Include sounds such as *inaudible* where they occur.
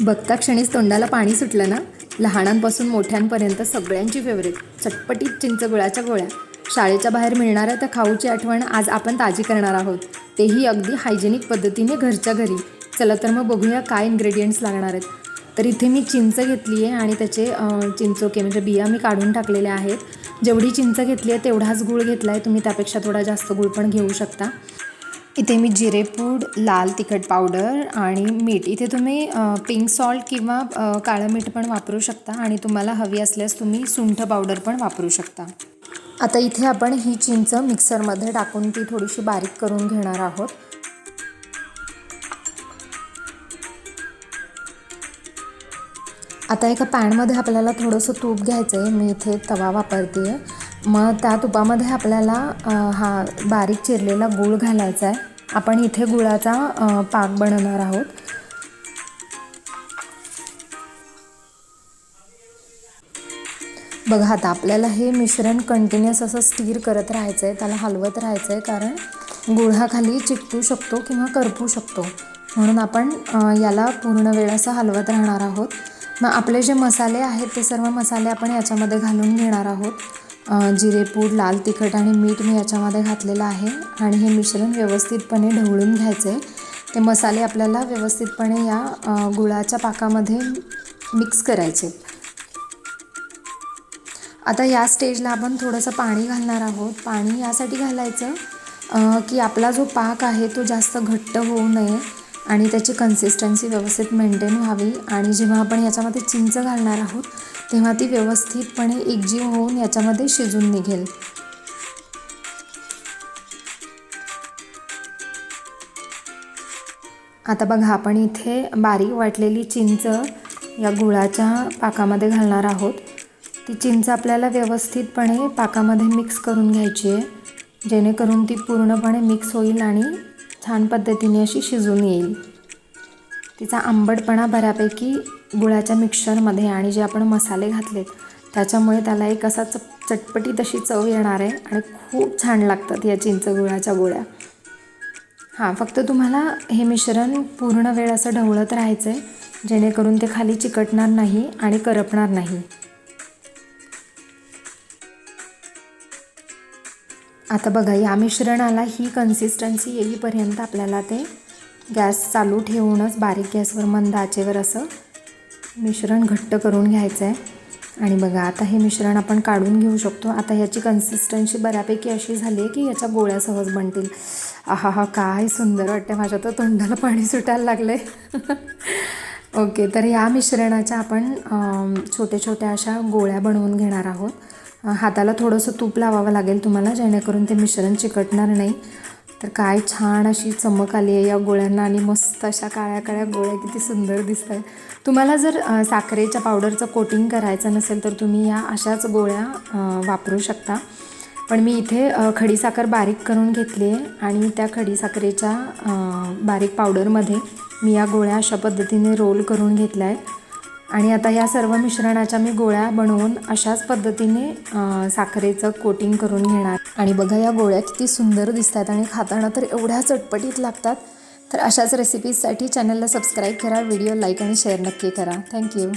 बघता क्षणीच तोंडाला पाणी सुटलं ना? लहानांपासून मोठ्यांपर्यंत सगळ्यांची फेवरेट चटपटीत चिंचगुळाच्या गोळ्या. शाळेच्या बाहेर मिळणाऱ्या त्या खाऊची आठवण आज आपण ताजी करणार आहोत. तेही अगदी हायजेनिक पद्धतीने घरच्या घरी. चला तर मग बघूया काय इन्ग्रेडियंट्स लागणार आहेत. तर इथे मी चिंच घेतली आहे आणि त्याचे चिंचोके म्हणजे बिया मी काढून टाकलेल्या आहेत. जेवढी चिंच घेतली आहे तेवढाच गूळ घेतला आहे तुम्ही त्यापेक्षा थोडा जास्त गूळ पण घेऊ शकता. इथे मी जिरेपूड लाल तिखट पावडर आणि मीठ. इथे तुम्ही पिंक सॉल्ट किंवा काळं मीठ पण वापरू शकता आणि तुम्हाला हवी असल्यास तुम्ही सुंठ पावडर पण वापरू शकता. आता इथे आपण ही चिंच मिक्सरमध्ये टाकून ती थोडीशी बारीक करून घेणार आहोत. आता एका पॅनमध्ये आपल्याला थोडंसं तूप घ्यायचं आहे. मी इथे तवा वापरते आहे मग त्या तुपामध्ये आपल्याला हा बारीक चिरलेला गूळ घालायचा आहे. आपण इथे गुळाचा पाक बनवणार आहोत. बघा आता आपल्याला हे मिश्रण कंटिन्युअस असं स्टीर करत राहायचं आहे त्याला हलवत राहायचं आहे कारण गुळ हा खाली चिकटू शकतो किंवा करपू शकतो. म्हणून आपण याला पूर्ण वेळ असं हलवत राहणार आहोत. मग आपले जे मसाले आहेत ते सर्व मसाले आपण याच्यामध्ये घालून घेणार आहोत. जिरेपूड लाल तिखट आणि मीठ मी याच्यामध्ये घातलेलं आहे आणि हे मिश्रण व्यवस्थितपणे ढवळून घ्यायचं आहे ते मसाले आपल्याला व्यवस्थितपणे या गुळाच्या पाकामध्ये मिक्स करायचे. आता या स्टेजला आपण थोडंसं पाणी घालणार आहोत. पाणी यासाठी घालायचं की आपला जो पाक आहे तो जास्त घट्ट होऊ नये. आणि त्याची कन्सिस्टन्सी व्यवस्थित मेंटेन व्हावी. आणि जेव्हा आपण याच्यामध्ये चिंच घालणार आहोत तेव्हा ती व्यवस्थितपणे एकजीव होऊन याच्यामध्ये शिजून निघेल. आता बघा आपण इथे बारीक वाटलेली चिंच या गुळाच्या पाकामध्ये घालणार आहोत. ती चिंच आपल्याला व्यवस्थितपणे पाकामध्ये मिक्स करून घ्यायची आहे. जेणेकरून ती पूर्णपणे मिक्स होईल आणि छान पद्धतीने अशी शिजून येईल. तिचा आंबटपणा बऱ्यापैकी गुळाच्या मिक्सरमध्ये आणि जे आपण मसाले घातलेत त्याच्यामुळे त्याला एक असा च चटपटी तशी चव येणार आहे आणि खूप छान लागतात या चिंच गुळाच्या गोळ्या. हां फक्त तुम्हाला हे मिश्रण पूर्ण वेळ असं ढवळत राहायचं आहे जेणेकरून ते खाली चिकटणार नाही आणि करपणार नाही. आता बघा या मिश्रणाला ही कन्सिस्टन्सी येईपर्यंत आपल्याला ते गॅस चालू ठेवूनच बारीक गॅसवर मंद आचेवर असं मिश्रण घट्ट करून घ्यायचं आहे आणि बघा आता हे मिश्रण आपण काढून घेऊ शकतो. आता ह्याची कन्सिस्टन्सी बऱ्यापैकी अशी झाली आहे की याच्या गोळ्या सहज बनतील. आहा हा काय सुंदर वाटते माझ्या तर तोंडाला पाणी सुटायला लागले *laughs* ओके तर या मिश्रणाच्या आपण छोट्या छोट्या अशा गोळ्या बनवून घेणार आहोत. हाताला थोडंसं तूप लावावं लागेल तुम्हाला जेणेकरून ते मिश्रण चिकटणार नाही. तर काय छान अशी चमक आली आहे या गोळ्यांना आणि मस्त अशा काळ्या काळ्या गोळ्या किती सुंदर दिसत आहेत तुम्हाला जर साखरेच्या पावडरचं कोटिंग करायचं नसेल तर तुम्ही या अशाच गोळ्या वापरू शकता. पण मी इथे खडीसाखर बारीक करून घेतली आहे आणि त्या खडीसाखरेच्या बारीक पावडरमध्ये मी या गोळ्या अशा पद्धतीने रोल करून घेतल्या आहेत. आणि आता या सर्व मिश्रणाच्या मी गोळ्या बनवून अशाच पद्धतीने साखरेचं कोटिंग करून घेणार. आणि बघा या गोळ्या किती सुंदर दिसत आहेत आणि खाताना तर एवढ्या चटपटीत लागतात. तर अशाच रेसिपीजसाठी चॅनलला सबस्क्राईब करा व्हिडिओ लाईक आणि शेअर नक्की करा. थँक्यू